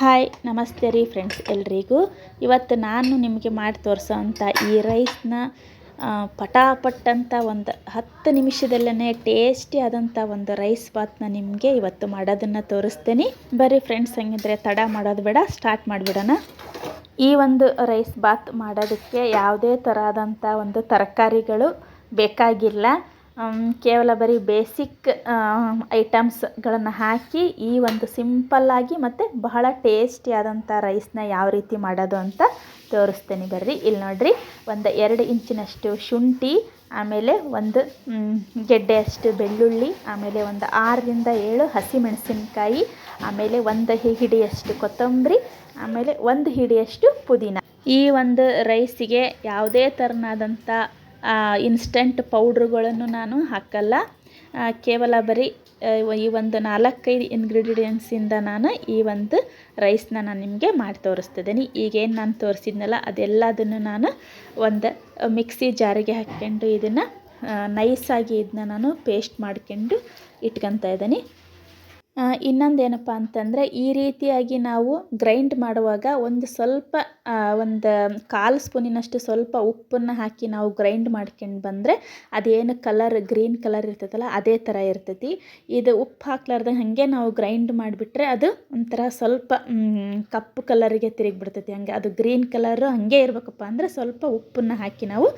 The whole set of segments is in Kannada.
ಹಾಯ್, ನಮಸ್ತೆ ರೀ ಫ್ರೆಂಡ್ಸ್ ಎಲ್ರಿಗೂ. ಇವತ್ತು ನಾನು ನಿಮಗೆ ಮಾಡಿ ತೋರಿಸೋವಂಥ ಈ ರೈಸ್ನ ಪಟಾಪಟ್ಟಂಥ ಒಂದು ಹತ್ತು ನಿಮಿಷದಲ್ಲೇ ಟೇಸ್ಟಿ ಆದಂಥ ಒಂದು ರೈಸ್ ಬಾತ್ನ ನಿಮಗೆ ಇವತ್ತು ಮಾಡೋದನ್ನು ತೋರಿಸ್ತೀನಿ. ಬರಿ ಫ್ರೆಂಡ್ಸ್ ಹಂಗಿದ್ರೆ ತಡ ಮಾಡೋದು ಬೇಡ ಸ್ಟಾರ್ಟ್ ಮಾಡಿಬಿಡೋಣ. ಈ ಒಂದು ರೈಸ್ ಬಾತ್ ಮಾಡೋದಕ್ಕೆ ಯಾವುದೇ ಥರದಂಥ ಒಂದು ತರಕಾರಿಗಳು ಬೇಕಾಗಿಲ್ಲ. ಕೇವಲ ಬರೀ ಬೇಸಿಕ್ ಐಟಮ್ಸ್ಗಳನ್ನು ಹಾಕಿ ಈ ಒಂದು ಸಿಂಪಲ್ಲಾಗಿ ಮತ್ತು ಬಹಳ ಟೇಸ್ಟಿಯಾದಂಥ ರೈಸ್ನ ಯಾವ ರೀತಿ ಮಾಡೋದು ಅಂತ ತೋರಿಸ್ತೀನಿ ಬರ್ರಿ. ಇಲ್ಲಿ ನೋಡಿರಿ, ಒಂದು ಎರಡು ಇಂಚಿನಷ್ಟು ಶುಂಠಿ, ಆಮೇಲೆ ಒಂದು ಗೆಡ್ಡೆಯಷ್ಟು ಬೆಳ್ಳುಳ್ಳಿ, ಆಮೇಲೆ ಒಂದು ಆರರಿಂದ ಏಳು ಹಸಿಮೆಣಸಿನಕಾಯಿ, ಆಮೇಲೆ ಒಂದು ಹಿಡಿಯಷ್ಟು ಕೊತ್ತಂಬರಿ, ಆಮೇಲೆ ಒಂದು ಹಿಡಿಯಷ್ಟು ಪುದೀನ. ಈ ಒಂದು ರೈಸಿಗೆ ಯಾವುದೇ ಥರನಾದಂಥ ಇನ್ಸ್ಟಂಟ್ ಪೌಡ್ರುಗಳನ್ನು ನಾನು ಹಾಕಲ್ಲ. ಕೇವಲ ಬರೀ ಈ ಒಂದು ನಾಲ್ಕೈದು ಇಂಗ್ರೀಡಿಯೆಂಟ್ಸಿಂದ ನಾನು ಈ ಒಂದು ರೈಸ್ನ ನಾನು ನಿಮಗೆ ಮಾಡಿ ತೋರಿಸ್ತಿದ್ದೀನಿ. ಈಗೇನು ನಾನು ತೋರಿಸಿದ್ನಲ್ಲ, ಅದೆಲ್ಲದನ್ನು ನಾನು ಒಂದು ಮಿಕ್ಸಿ ಜಾರಿಗೆ ಹಾಕ್ಕೊಂಡು ಇದನ್ನು ನೈಸಾಗಿ ಇದನ್ನ ನಾನು ಪೇಸ್ಟ್ ಮಾಡ್ಕೊಂಡು ಇಟ್ಕೊತಾ ಇದ್ದೀನಿ. ಇನ್ನೊಂದು ಏನಪ್ಪ ಅಂತಂದರೆ ಈ ರೀತಿಯಾಗಿ ನಾವು ಗ್ರೈಂಡ್ ಮಾಡುವಾಗ ಒಂದು ಸ್ವಲ್ಪ ಒಂದು ಕಾಲು ಸ್ಪೂನಿನಷ್ಟು ಸ್ವಲ್ಪ ಉಪ್ಪನ್ನು ಹಾಕಿ ನಾವು ಗ್ರೈಂಡ್ ಮಾಡ್ಕೊಂಡು ಬಂದರೆ ಅದೇನು ಕಲರ್ ಗ್ರೀನ್ ಕಲರ್ ಇರ್ತೈತಲ್ಲ, ಅದೇ ಥರ ಇರ್ತೈತಿ. ಇದು ಉಪ್ಪು ಹಾಕ್ಲಾರ್ದೆ ಹಾಗೆ ನಾವು ಗ್ರೈಂಡ್ ಮಾಡಿಬಿಟ್ರೆ ಅದು ಒಂಥರ ಸ್ವಲ್ಪ ಕಪ್ಪು ಕಲರಿಗೆ ತಿರುಗಿಬಿಡ್ತೈತಿ. ಹಂಗೆ ಅದು ಗ್ರೀನ್ ಕಲರು ಹಾಗೆ ಇರಬೇಕಪ್ಪ ಅಂದರೆ ಸ್ವಲ್ಪ ಉಪ್ಪನ್ನು ಹಾಕಿ ನಾವು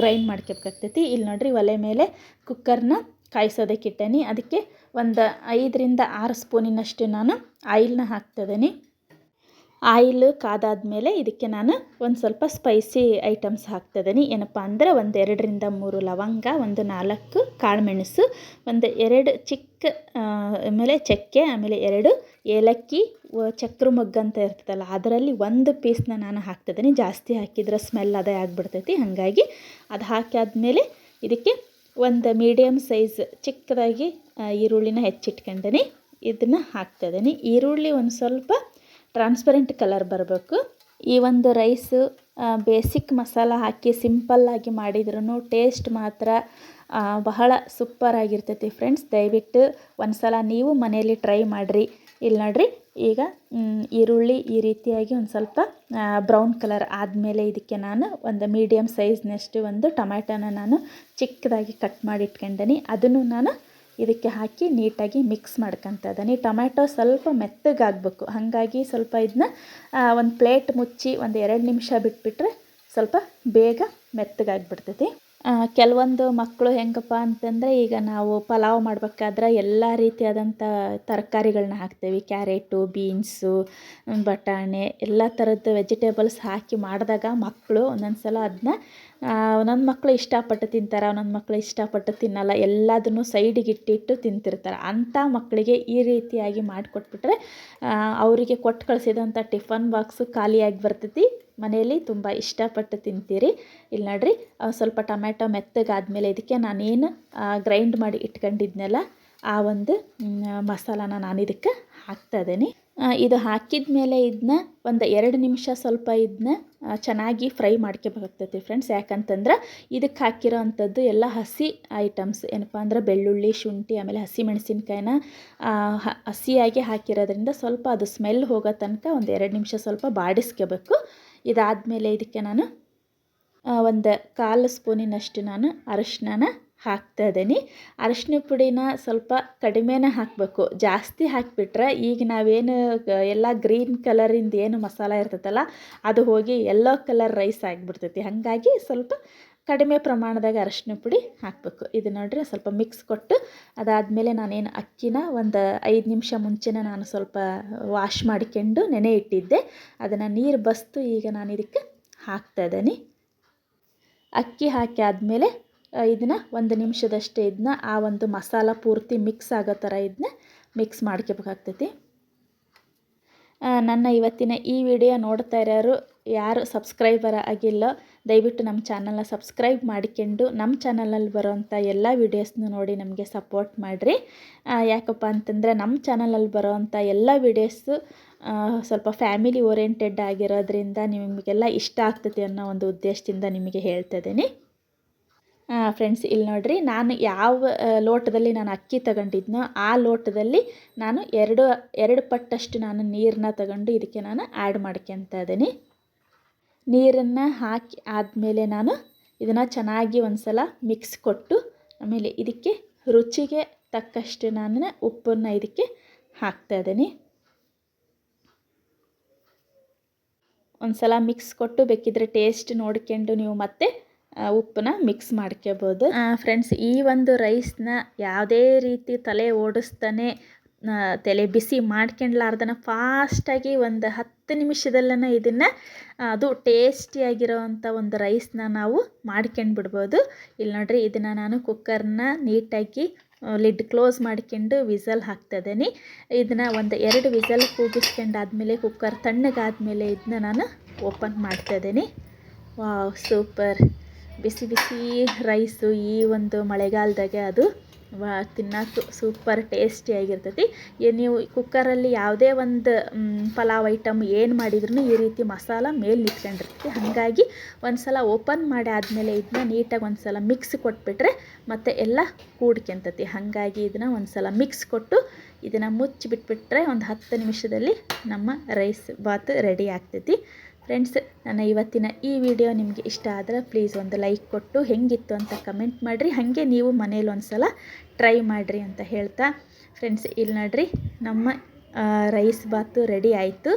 ಗ್ರೈಂಡ್ ಮಾಡ್ಕೋಬೇಕಾಗ್ತೈತಿ. ಇಲ್ಲಿ ನೋಡಿರಿ ಒಲೆ ಮೇಲೆ ಕುಕ್ಕರ್ನ ಕಾಯಿಸೋದಕ್ಕೆ ಇಟ್ಟೇನಿ ಅದಕ್ಕೆ ಒಂದು ಐದರಿಂದ ಆರು ಸ್ಪೂನಿನಷ್ಟು ನಾನು ಆಯಿಲ್ನ ಹಾಕ್ತಿದ್ದೀನಿ ಆಯಿಲ್ ಕಾದಾದಮೇಲೆ ಇದಕ್ಕೆ ನಾನು ಒಂದು ಸ್ವಲ್ಪ ಸ್ಪೈಸಿ ಐಟಮ್ಸ್ ಹಾಕ್ತಿದ್ದೀನಿ ಏನಪ್ಪ ಅಂದರೆ ಒಂದು ಎರಡರಿಂದ ಮೂರು ಲವಂಗ, ಒಂದು ನಾಲ್ಕು ಕಾಳುಮೆಣಸು, ಒಂದು ಎರಡು ಚಿಕ್ಕ ಆಮೇಲೆ ಚಕ್ಕೆ, ಆಮೇಲೆ ಎರಡು ಏಲಕ್ಕಿ ಚಕ್ರ ಮೊಗ್ಗು ಅಂತ ಇರ್ತದಲ್ಲ, ಅದರಲ್ಲಿ ಒಂದು ಪೀಸ್ನ ನಾನು ಹಾಕ್ತಿದ್ದೀನಿ ಜಾಸ್ತಿ ಹಾಕಿದ್ರೆ ಸ್ಮೆಲ್ ಅದೇ ಆಗಿಬಿಡ್ತೈತಿ. ಹಾಗಾಗಿ ಅದು ಹಾಕಾದ್ಮೇಲೆ ಇದಕ್ಕೆ ಒಂದು ಮೀಡಿಯಮ್ ಸೈಜ್ ಚಿಕ್ಕದಾಗಿ ಈರುಳ್ಳಿನ ಹೆಚ್ಚಿಟ್ಕೊಂಡೇನೆ. ಇದನ್ನು ಹಾಕ್ತಾಯಿದ್ದೀನಿ ಈರುಳ್ಳಿ ಒಂದು ಸ್ವಲ್ಪ ಟ್ರಾನ್ಸ್ಪರೆಂಟ್ ಕಲರ್ ಬರಬೇಕು. ಈ ಒಂದು ರೈಸು ಬೇಸಿಕ್ ಮಸಾಲ ಹಾಕಿ ಸಿಂಪಲ್ಲಾಗಿ ಮಾಡಿದ್ರೂ ಟೇಸ್ಟ್ ಮಾತ್ರ ಬಹಳ ಸೂಪರ್ ಆಗಿರ್ತೈತಿ ಫ್ರೆಂಡ್ಸ್ ದಯವಿಟ್ಟು ಒಂದು ಸಲ ನೀವು ಮನೆಯಲ್ಲಿ ಟ್ರೈ ಮಾಡಿರಿ. ಇಲ್ಲಿ ನೋಡಿರಿ ಈಗ ಈರುಳ್ಳಿ ಈ ರೀತಿಯಾಗಿ ಒಂದು ಸ್ವಲ್ಪ ಬ್ರೌನ್ ಕಲರ್ ಆದಮೇಲೆ ಇದಕ್ಕೆ ನಾನು ಒಂದು ಮೀಡಿಯಮ್ ಸೈಜ್ನಷ್ಟು ಒಂದು ಟೊಮ್ಯಾಟೋನ ನಾನು ಚಿಕ್ಕದಾಗಿ ಕಟ್ ಮಾಡಿ ಇಟ್ಕೊಂಡೀನಿ ಅದನ್ನು ನಾನು ಇದಕ್ಕೆ ಹಾಕಿ ನೀಟಾಗಿ ಮಿಕ್ಸ್ ಮಾಡ್ಕೊತ ಇದ್ದೀನಿ. ಟೊಮ್ಯಾಟೊ ಸ್ವಲ್ಪ ಮೆತ್ತಗಾಗಬೇಕು. ಹಾಗಾಗಿ ಸ್ವಲ್ಪ ಇದನ್ನ ಒಂದು ಪ್ಲೇಟ್ ಮುಚ್ಚಿ ಒಂದು ಎರಡು ನಿಮಿಷ ಬಿಟ್ಬಿಟ್ರೆ ಸ್ವಲ್ಪ ಬೇಗ ಮೆತ್ತಗಾಗಿಬಿಡ್ತೈತಿ. ಕೆಲವೊಂದು ಮಕ್ಕಳು ಹೆಂಗಪ್ಪ ಅಂತಂದರೆ ಈಗ ನಾವು ಪಲಾವ್ ಮಾಡಬೇಕಾದ್ರೆ ಎಲ್ಲ ರೀತಿಯಾದಂಥ ತರಕಾರಿಗಳನ್ನ ಹಾಕ್ತೇವೆ. ಕ್ಯಾರೆಟು, ಬೀನ್ಸು ಬಟಾಣಿ ಎಲ್ಲ ಥರದ್ದು ವೆಜಿಟೇಬಲ್ಸ್ ಹಾಕಿ ಮಾಡಿದಾಗ ಮಕ್ಕಳು ಒಂದೊಂದು ಸಲ ಅದನ್ನ ಒಂದೊಂದು ಮಕ್ಕಳು ಇಷ್ಟಪಟ್ಟು ತಿಂತಾರೆ, ಒಂದೊಂದು ಮಕ್ಕಳು ಇಷ್ಟಪಟ್ಟು ತಿನ್ನಲ್ಲ, ಎಲ್ಲದನ್ನು ಸೈಡಿಗೆ ಇಟ್ಟಿಟ್ಟು ತಿಂತಿರ್ತಾರೆ. ಅಂಥ ಮಕ್ಕಳಿಗೆ ಈ ರೀತಿಯಾಗಿ ಮಾಡಿಕೊಟ್ಬಿಟ್ರೆ ಅವರಿಗೆ ಕೊಟ್ಟು ಕಳಿಸಿದಂಥ ಟಿಫನ್ ಬಾಕ್ಸು ಖಾಲಿಯಾಗಿ ಬರ್ತೈತಿ. ಮನೆಯಲ್ಲಿ ತುಂಬ ಇಷ್ಟಪಟ್ಟು ತಿಂತೀರಿ. ಇಲ್ಲಿ ನೋಡಿರಿ ಸ್ವಲ್ಪ ಟೊಮೆಟೊ ಮೆತ್ತಗಾದ್ಮೇಲೆ ಇದಕ್ಕೆ ನಾನೇನು ಗ್ರೈಂಡ್ ಮಾಡಿ ಇಟ್ಕೊಂಡಿದ್ನಲ್ಲ, ಆ ಒಂದು ಮಸಾಲಾನ ನಾನು ಇದಕ್ಕೆ ಹಾಕ್ತಾಯಿದ್ದೀನಿ ಇದು ಹಾಕಿದ ಮೇಲೆ ಇದನ್ನ ಒಂದು ಎರಡು ನಿಮಿಷ ಸ್ವಲ್ಪ ಇದನ್ನ ಚೆನ್ನಾಗಿ ಫ್ರೈ ಮಾಡ್ಕೋಬೇಕಾಗ್ತೈತಿ ಫ್ರೆಂಡ್ಸ್. ಯಾಕಂತಂದ್ರೆ ಇದಕ್ಕೆ ಹಾಕಿರೋ ಅಂಥದ್ದು ಎಲ್ಲ ಹಸಿ ಐಟಮ್ಸ್. ಏನಪ್ಪ ಅಂದ್ರೆ ಬೆಳ್ಳುಳ್ಳಿ, ಶುಂಠಿ, ಆಮೇಲೆ ಹಸಿ ಮೆಣಸಿನ್ಕಾಯಿನ ಹಸಿಯಾಗಿ ಹಾಕಿರೋದ್ರಿಂದ ಸ್ವಲ್ಪ ಅದು ಸ್ಮೆಲ್ ಹೋಗೋ ತನಕ ಒಂದು ಎರಡು ನಿಮಿಷ ಸ್ವಲ್ಪ ಬಾಡಿಸ್ಕೋಬೇಕು. ಇದಾದಮೇಲೆ ಇದಕ್ಕೆ ನಾನು ಒಂದು ಕಾಲು ಸ್ಪೂನಿನಷ್ಟು ನಾನು ಅರಶಿನ ಹಾಕ್ತಾ ಇದ್ದೀನಿ ಅರಶಿನ ಪುಡಿನ ಸ್ವಲ್ಪ ಕಡಿಮೆನೇ ಹಾಕಬೇಕು. ಜಾಸ್ತಿ ಹಾಕಿಬಿಟ್ರೆ ಈಗ ನಾವೇನು ಎಲ್ಲ ಗ್ರೀನ್ ಕಲರಿಂದ ಏನು ಮಸಾಲ ಇರ್ತೈತಲ್ಲ, ಅದು ಹೋಗಿ ಎಲ್ಲೋ ಕಲರ್ ರೈಸ್ ಆಗಿಬಿಡ್ತೈತಿ. ಹಾಗಾಗಿ ಸ್ವಲ್ಪ ಕಡಿಮೆ ಪ್ರಮಾಣದಾಗ ಅರಶಿನ ಪುಡಿ ಹಾಕಬೇಕು. ಇದು ನೋಡಿರಿ ಸ್ವಲ್ಪ ಮಿಕ್ಸ್ ಕೊಟ್ಟು ಅದಾದಮೇಲೆ ನಾನೇನು ಅಕ್ಕಿನ ಒಂದು ಐದು ನಿಮಿಷ ಮುಂಚೆನೇ ನಾನು ಸ್ವಲ್ಪ ವಾಶ್ ಮಾಡಿಕೊಂಡು ನೆನೆ ಇಟ್ಟಿದ್ದೆ. ಅದನ್ನು ನೀರು ಬಸ್ತು ಈಗ ನಾನು ಇದಕ್ಕೆ ಹಾಕ್ತಾ ಇದ್ದೀನಿ ಅಕ್ಕಿ ಹಾಕಿ ಆದಮೇಲೆ ಇದನ್ನು ಒಂದು ನಿಮಿಷದಷ್ಟೇ ಇದನ್ನ ಆ ಒಂದು ಮಸಾಲ ಪೂರ್ತಿ ಮಿಕ್ಸ್ ಆಗೋ ಥರ ಇದನ್ನ ಮಿಕ್ಸ್ ಮಾಡ್ಕೋಬೇಕಾಗ್ತೈತಿ. ನನ್ನ ಇವತ್ತಿನ ಈ ವಿಡಿಯೋ ನೋಡ್ತಾ ಇರೋರು ಯಾರು ಸಬ್ಸ್ಕ್ರೈಬರ್ ಆಗಿಲ್ಲ, ದಯವಿಟ್ಟು ನಮ್ಮ ಚಾನಲ್ನ ಸಬ್ಸ್ಕ್ರೈಬ್ ಮಾಡಿಕೊಂಡು ನಮ್ಮ ಚಾನಲಲ್ಲಿ ಬರೋವಂಥ ಎಲ್ಲ ವೀಡಿಯೋಸ್ನು ನೋಡಿ ನಮಗೆ ಸಪೋರ್ಟ್ ಮಾಡಿರಿ. ಯಾಕಪ್ಪ ಅಂತಂದರೆ ನಮ್ಮ ಚಾನಲಲ್ಲಿ ಬರೋವಂಥ ಎಲ್ಲ ವೀಡಿಯೋಸು ಸ್ವಲ್ಪ ಫ್ಯಾಮಿಲಿ ಓರಿಯೆಂಟೆಡ್ ಆಗಿರೋದ್ರಿಂದ ನಿಮಗೆಲ್ಲ ಇಷ್ಟ ಆಗ್ತದೆ ಅನ್ನೋ ಒಂದು ಉದ್ದೇಶದಿಂದ ನಿಮಗೆ ಹೇಳ್ತಾ ಇದ್ದೀನಿ. ಫ್ರೆಂಡ್ಸ್ ಇಲ್ಲಿ ನೋಡ್ರಿ, ನಾನು ಯಾವ ಲೋಟದಲ್ಲಿ ನಾನು ಅಕ್ಕಿ ತಗೊಂಡಿದ್ನೋ, ಆ ಲೋಟದಲ್ಲಿ ನಾನು ಎರಡು ಎರಡು ಪಟ್ಟಷ್ಟು ನಾನು ನೀರನ್ನ ತಗೊಂಡು ಇದಕ್ಕೆ ನಾನು ಆ್ಯಡ್ ಮಾಡ್ಕೊತ ಇದ್ದೀನಿ. ನೀರನ್ನು ಹಾಕಿ ಆದಮೇಲೆ ನಾನು ಇದನ್ನು ಚೆನ್ನಾಗಿ ಒಂದು ಸಲ ಮಿಕ್ಸ್ ಕೊಟ್ಟು, ಆಮೇಲೆ ಇದಕ್ಕೆ ರುಚಿಗೆ ತಕ್ಕಷ್ಟು ನಾನು ಉಪ್ಪನ್ನು ಇದಕ್ಕೆ ಹಾಕ್ತಾ ಇದ್ದೀನಿ. ಒಂದು ಸಲ ಮಿಕ್ಸ್ ಕೊಟ್ಟು ಬೇಕಿದ್ರೆ ಟೇಸ್ಟ್ ನೋಡ್ಕೊಂಡು ನೀವು ಮತ್ತೆ ಉಪ್ಪನ್ನ ಮಿಕ್ಸ್ ಮಾಡ್ಕೋಬೋದು ಫ್ರೆಂಡ್ಸ್ ಈ ಒಂದು ರೈಸ್ನ ಯಾವುದೇ ರೀತಿ ತಲೆ ಓಡಿಸ್ತಾನೆ ತಲೆ ಬಿಸಿ ಮಾಡ್ಕೊಂಡ್ಲಾರ್ದನ ಫಾಸ್ಟಾಗಿ ಒಂದು ಹತ್ತು ನಿಮಿಷದಲ್ಲೇ ಇದನ್ನು ಅದು ಟೇಸ್ಟಿಯಾಗಿರೋವಂಥ ಒಂದು ರೈಸ್ನ ನಾವು ಮಾಡ್ಕೊಂಡು ಬಿಡ್ಬೋದು ಇಲ್ಲಿ ನೋಡ್ರಿ, ಇದನ್ನು ನಾನು ಕುಕ್ಕರ್ನ ನೀಟಾಗಿ ಲಿಡ್ ಕ್ಲೋಸ್ ಮಾಡ್ಕೊಂಡು ವಿಸಲ್ ಹಾಕ್ತಾಯಿದ್ದೀನಿ. ಇದನ್ನು ಒಂದು ಎರಡು ವಿಸಲ್ ಕೂಗಿಸ್ಕೊಂಡಾದ್ಮೇಲೆ ಕುಕ್ಕರ್ ತಣ್ಣಗಾದ್ಮೇಲೆ ಇದನ್ನ ನಾನು ಓಪನ್ ಮಾಡ್ತಾಯಿದ್ದೀನಿ. ವಾವ್ ಸೂಪರ್ ಬಿಸಿ ಬಿಸಿ ರೈಸು ಈ ಒಂದು ಮಳೆಗಾಲದಾಗೆ ಅದು ವಾ ತಿನ್ನೋಕೆ ಸೂಪರ್ ಟೇಸ್ಟಿಯಾಗಿರ್ತೈತಿ ನೀವು ಕುಕ್ಕರಲ್ಲಿ ಯಾವುದೇ ಒಂದು ಪಲಾವ್ ಐಟಮ್ ಏನು ಮಾಡಿದ್ರು ಈ ರೀತಿ ಮಸಾಲ ಮೇಲೆ ನಿಂತ್ಕೊಂಡಿರ್ತೈತಿ ಹಾಗಾಗಿ ಒಂದು ಸಲ ಓಪನ್ ಮಾಡಿ ಆದಮೇಲೆ ಇದನ್ನ ನೀಟಾಗಿ ಒಂದು ಸಲ ಮಿಕ್ಸ್ ಕೊಟ್ಬಿಟ್ರೆ ಮತ್ತು ಎಲ್ಲ ಕೂಡ್ಕೊಂತತಿ. ಹಾಗಾಗಿ ಇದನ್ನ ಒಂದು ಸಲ ಮಿಕ್ಸ್ ಕೊಟ್ಟು ಇದನ್ನು ಮುಚ್ಚಿಬಿಟ್ಬಿಟ್ರೆ ಒಂದು ಹತ್ತು ನಿಮಿಷದಲ್ಲಿ ನಮ್ಮ ರೈಸ್ ಬಾತ್ ರೆಡಿ ಆಗ್ತೈತಿ. ಫ್ರೆಂಡ್ಸ್ ನನ್ನ ಇವತ್ತಿನ ಈ ವಿಡಿಯೋ ನಿಮಗೆ ಇಷ್ಟ ಆದರೆ ಪ್ಲೀಸ್ ಒಂದು ಲೈಕ್ ಕೊಟ್ಟು ಹೆಂಗಿತ್ತು ಅಂತ ಕಮೆಂಟ್ ಮಾಡಿರಿ. ಹಾಗೆ ನೀವು ಮನೇಲಿ ಒಂದು ಸಲ ಟ್ರೈ ಮಾಡಿರಿ ಅಂತ ಹೇಳ್ತಾ. ಫ್ರೆಂಡ್ಸ್ ಇಲ್ಲಿ ನೋಡ್ರಿ. ನಮ್ಮ ರೈಸ್ ಬಾತು ರೆಡಿ ಆಯಿತು.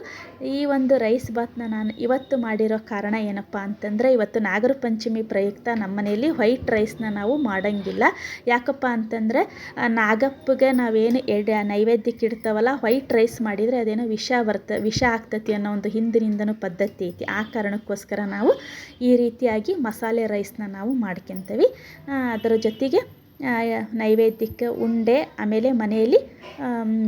ಈ ಒಂದು ರೈಸ್ ಬಾತನ್ನ ನಾನು ಇವತ್ತು ಮಾಡಿರೋ ಕಾರಣ ಏನಪ್ಪ ಅಂತಂದರೆ, ಇವತ್ತು ನಾಗರ ಪಂಚಮಿ ಪ್ರಯುಕ್ತ ನಮ್ಮ ಮನೆಯಲ್ಲಿ ವೈಟ್ ರೈಸ್ನ ನಾವು ಮಾಡೋಂಗಿಲ್ಲ. ಯಾಕಪ್ಪ ಅಂತಂದರೆ ನಾಗಪ್ಪಗೆ ನಾವೇನು ಎಡೆ, ನೈವೇದ್ಯಕ್ಕೆ ಇಡ್ತಾವಲ್ಲ, ವೈಟ್ ರೈಸ್ ಮಾಡಿದರೆ ಅದೇನೋ ವಿಷ ಬರ್ತ, ವಿಷ ಆಗ್ತತಿ ಅನ್ನೋ ಒಂದು ಹಿಂದಿನಿಂದನೂ ಪದ್ಧತಿ ಐತಿ. ಆ ಕಾರಣಕ್ಕೋಸ್ಕರ ನಾವು ಈ ರೀತಿಯಾಗಿ ಮಸಾಲೆ ರೈಸ್ನ ನಾವು ಮಾಡ್ಕೊತೀವಿ. ಅದರ ಜೊತೆಗೆ ನೈವೇದ್ಯಕ್ಕೆ ಉಂಡೆ, ಆಮೇಲೆ ಮನೆಯಲ್ಲಿ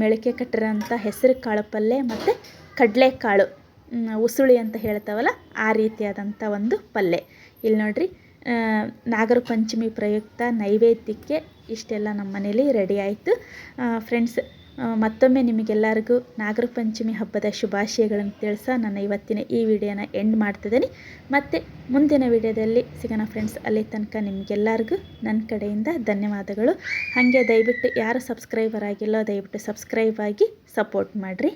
ಮೆಳಕೆ ಕಟ್ಟಿರೋಂಥ ಹೆಸರು ಕಾಳು ಪಲ್ಯ ಮತ್ತು ಕಡಲೆಕಾಳು ಕಾಳು ಉಸುಳಿ ಅಂತ ಹೇಳ್ತಾವಲ್ಲ, ಆ ರೀತಿಯಾದಂಥ ಒಂದು ಪಲ್ಯ ಇಲ್ಲಿ ನೋಡ್ರಿ ನಾಗರ ಪಂಚಮಿ ಪ್ರಯುಕ್ತ ನೈವೇದ್ಯಕ್ಕೆ ಇಷ್ಟೆಲ್ಲ ನಮ್ಮ ಮನೇಲಿ ರೆಡಿ ಆಯಿತು. ಫ್ರೆಂಡ್ಸ್ ಮತ್ತೊಮ್ಮೆ ನಿಮಗೆಲ್ಲರಿಗೂ ನಾಗರ ಪಂಚಮಿ ಹಬ್ಬದ ಶುಭಾಶಯಗಳನ್ನು ತಿಳಿಸ ನನ್ನ ಇವತ್ತಿನ ಈ ವಿಡಿಯೋನ ಎಂಡ್ ಮಾಡ್ತಿದ್ದೀನಿ. ಮತ್ತು ಮುಂದಿನ ವಿಡಿಯೋದಲ್ಲಿ ಸಿಗೋಣ ಫ್ರೆಂಡ್ಸ್ ಅಲ್ಲಿ ತನಕ ನಿಮಗೆಲ್ಲರಿಗೂ ನನ್ನ ಕಡೆಯಿಂದ ಧನ್ಯವಾದಗಳು. ಹಾಗೆ ದಯವಿಟ್ಟು ಯಾರು ಸಬ್ಸ್ಕ್ರೈಬರ್ ಆಗಿಲ್ಲೋ ದಯವಿಟ್ಟು ಸಬ್ಸ್ಕ್ರೈಬ್ ಆಗಿ ಸಪೋರ್ಟ್ ಮಾಡಿರಿ.